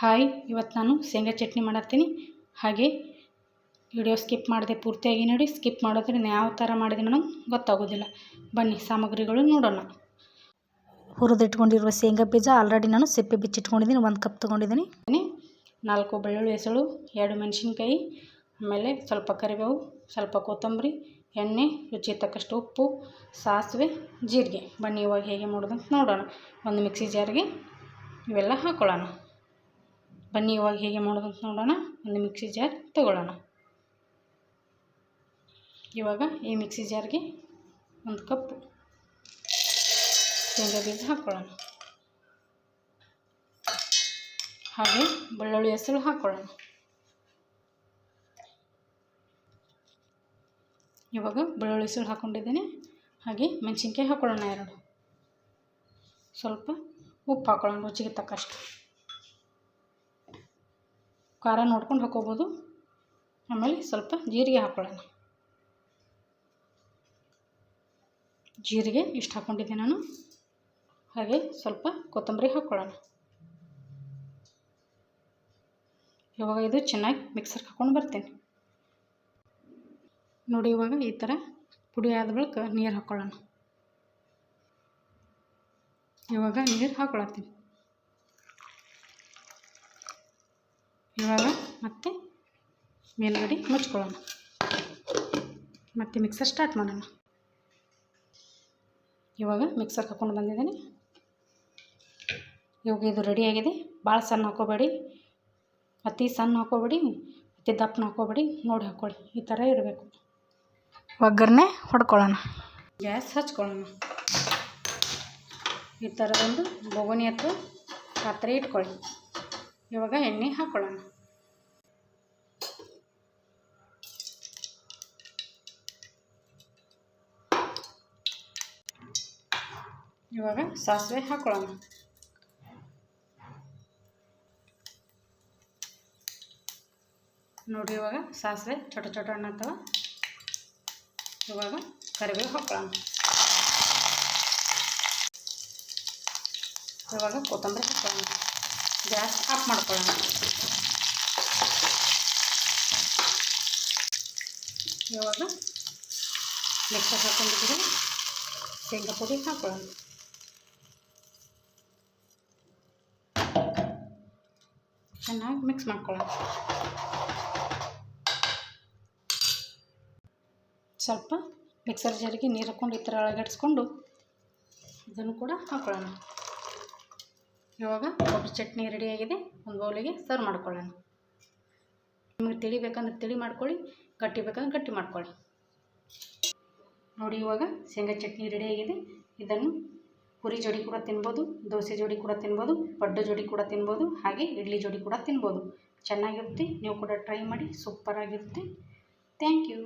Hi, ಇವತ್ತು ನಾನು ಶೇಂಗಾ ಚಟ್ನಿ ಮಾಡತ್ತೀನಿ ಹಾಗೆ ವಿಡಿಯೋ ಸ್ಕಿಪ್ ಮಾಡಿದೆ ಪೂರ್ತಿಯಾಗಿ ನೋಡಿ. ಸ್ಕಿಪ್ ಮಾಡೋದ್ರಿಂದ ಯಾವ ಥರ ಮಾಡಿದೆ ನನಗೆ ಗೊತ್ತಾಗೋದಿಲ್ಲ. ಬನ್ನಿ, ಸಾಮಗ್ರಿಗಳು ನೋಡೋಣ. ಹುರಿದಿಟ್ಕೊಂಡಿರುವ ಶೇಂಗಾ ಬೀಜ ಆಲ್ರೆಡಿ ನಾನು ಸಿಪ್ಪೆ ಬಿಚ್ಚಿಟ್ಕೊಂಡಿದ್ದೀನಿ. ಒಂದು ಕಪ್ ತೊಗೊಂಡಿದ್ದೀನಿ. ನಾಲ್ಕು ಬೆಳ್ಳುಳ್ಳಿ ಹೆಸಳು, ಎರಡು ಮೆಣಸಿನ್ಕಾಯಿ, ಆಮೇಲೆ ಸ್ವಲ್ಪ ಕರಿಬೇವು, ಸ್ವಲ್ಪ ಕೊತ್ತಂಬರಿ, ಎಣ್ಣೆ, ರುಚಿ ತಕ್ಕಷ್ಟು ಉಪ್ಪು, ಸಾಸಿವೆ, ಜೀರಿಗೆ. ಬನ್ನಿ, ಇವಾಗ ಹೇಗೆ ಮಾಡೋದಂತ ನೋಡೋಣ. ಒಂದು ಮಿಕ್ಸಿ ಜಾರ್ಗೆ ಇವೆಲ್ಲ ಹಾಕ್ಕೊಳ್ಳೋಣ ಬನ್ನಿ ಇವಾಗ ಹೇಗೆ ಮಾಡೋದು ನೋಡೋಣ? ಒಂದು ಮಿಕ್ಸಿ ಜಾರ್ ತಗೊಳ್ಳೋಣ. ಇವಾಗ ಈ ಮಿಕ್ಸಿ ಜಾರ್ಗೆ ಒಂದು ಕಪ್ ಶೇಂಗಾ ಬೀಜ ಹಾಕ್ಕೊಳ್ಳೋಣ ಹಾಗೆ ಬೆಳ್ಳುಳ್ಳಿ ಹೆಸರು ಹಾಕ್ಕೊಳ್ಳೋಣ ಇವಾಗ ಬೆಳ್ಳುಳ್ಳಿ ಹೆಸರು ಹಾಕ್ಕೊಂಡಿದ್ದೀನಿ ಹಾಗೆ ಮೆಣಸಿನ್ಕಾಯಿ ಹಾಕ್ಕೊಳ್ಳೋಣ ಎರಡು. ಸ್ವಲ್ಪ ಉಪ್ಪು ಹಾಕ್ಕೊಳ್ಳೋಣ ರುಚಿಗೆ ತಕ್ಕಷ್ಟು. ಖಾರ ನೋಡ್ಕೊಂಡು ಹಾಕ್ಕೋಬೋದು ಆಮೇಲೆ ಸ್ವಲ್ಪ ಜೀರಿಗೆ ಹಾಕ್ಕೊಳ್ಳೋಣ ಜೀರಿಗೆ ಇಷ್ಟು ಹಾಕ್ಕೊಂಡಿದ್ದೆ ನಾನು. ಹಾಗೆ ಸ್ವಲ್ಪ ಕೊತ್ತಂಬರಿ ಹಾಕ್ಕೊಳ್ಳೋಣ ಇವಾಗ ಇದು ಚೆನ್ನಾಗಿ ಮಿಕ್ಸರ್ಗೆ ಹಾಕ್ಕೊಂಡು ಬರ್ತೀನಿ. ನೋಡಿ ಇವಾಗ ಈ ಥರ ಪುಡಿ ಆದ ಬಳಿಕ ನೀರು ಹಾಕ್ಕೊಳ್ಳೋಣ ಇವಾಗ ನೀರು ಹಾಕ್ಕೊಳತ್ತೀನಿ ಇವಾಗ ಮತ್ತೆ ಮೇಲ್ಗಡೆ ಮುಚ್ಕೊಳ್ಳೋಣ. ಮತ್ತೆ ಮಿಕ್ಸರ್ ಸ್ಟಾರ್ಟ್ ಮಾಡೋಣ. ಇವಾಗ ಮಿಕ್ಸರ್ ಹಾಕ್ಕೊಂಡು ಬಂದಿದ್ದೀನಿ. ಇವಾಗ ಇದು ರೆಡಿಯಾಗಿದೆ ಭಾಳ ಸಣ್ಣ ಹಾಕೋಬೇಡಿ. ಅತಿ ಸಣ್ಣ ಹಾಕೋಬೇಡಿ. ಅತಿ ದಪ್ಪನ ಹಾಕೋಬೇಡಿ. ನೋಡಿ ಹಾಕ್ಕೊಳ್ಳಿ ಈ ಥರ ಇರಬೇಕು. ಒಗ್ಗರಣೆ ಹೊಡ್ಕೊಳ್ಳೋಣ. ಗ್ಯಾಸ್ ಹಚ್ಕೊಳ್ಳೋಣ. ಈ ಥರದೊಂದು ಬೊಗಣಿ ಅಥವಾ ಪಾತ್ರೆ ಇಟ್ಕೊಳ್ಳಿ. ಇವಾಗ ಎಣ್ಣೆ ಹಾಕ್ಕೊಳ್ಳೋಣ ಇವಾಗ ಸಾಸಿವೆ ಹಾಕ್ಕೊಳ್ಳೋಣ ನೋಡಿ ಇವಾಗ ಸಾಸಿವೆ ಚೊಟ ಚೊಟ ಅಥವಾ ಇವಾಗ ಕರಿಬೇವು ಹಾಕ್ಕೊಳ್ಳೋಣ ಇವಾಗ ಕೊತ್ತಂಬರಿ ಹಾಕ್ಕೊಳ್ಳೋಣ ಗ್ಯಾಸ್ ಆಫ್ ಮಾಡ್ಕೊಳ್ಳೋಣ. ಇವಾಗ ಮಿಕ್ಸರ್ ಹಾಕ್ಕೊಂಡಿದ್ರೆ ಶೇಂಗಾ ಪುಡಿ ಹಾಕ್ಕೊಳ್ಳೋಣ. ಚೆನ್ನಾಗಿ ಮಿಕ್ಸ್ ಮಾಡ್ಕೊಳ್ಳೋಣ. ಸ್ವಲ್ಪ ಮಿಕ್ಸರ್ ಜಾರಿಗೆ ನೀರು ಹಾಕ್ಕೊಂಡು ಈ ಥರ ಅಳಗಡಿಸ್ಕೊಂಡು ಇದನ್ನು ಕೂಡ ಹಾಕ್ಕೊಳ್ಳೋಣ. ಇವಾಗ ಕೊಬ್ಬರಿ ಚಟ್ನಿ ರೆಡಿಯಾಗಿದೆ ಒಂದು ಬೌಲಿಗೆ ಸರ್ವ್ ಮಾಡ್ಕೊಳ್ಳೋಣ. ನಿಮಗೆ ತಿಳಿ ಬೇಕಂದ್ರೆ ತಿಳಿ ಮಾಡ್ಕೊಳ್ಳಿ, ಗಟ್ಟಿ ಬೇಕಂದ್ರೆ ಗಟ್ಟಿ ಮಾಡ್ಕೊಳ್ಳಿ. ನೋಡಿ ಇವಾಗ ಶೇಂಗಾ ಚಟ್ನಿ ರೆಡಿಯಾಗಿದೆ ಇದನ್ನು ಪುರಿ ಜೋಡಿ ಕೂಡ ತಿನ್ಬೋದು, ದೋಸೆ ಜೋಡಿ ಕೂಡ ತಿನ್ಬೋದು, ಪಡ್ಡು ಜೋಡಿ ಕೂಡ ತಿನ್ಬೋದು, ಹಾಗೆ ಇಡ್ಲಿ ಜೋಡಿ ಕೂಡ ತಿನ್ಬೋದು. ಚೆನ್ನಾಗಿರುತ್ತೆ, ನೀವು ಕೂಡ ಟ್ರೈ ಮಾಡಿ ಸೂಪರಾಗಿರುತ್ತೆ ಥ್ಯಾಂಕ್ ಯು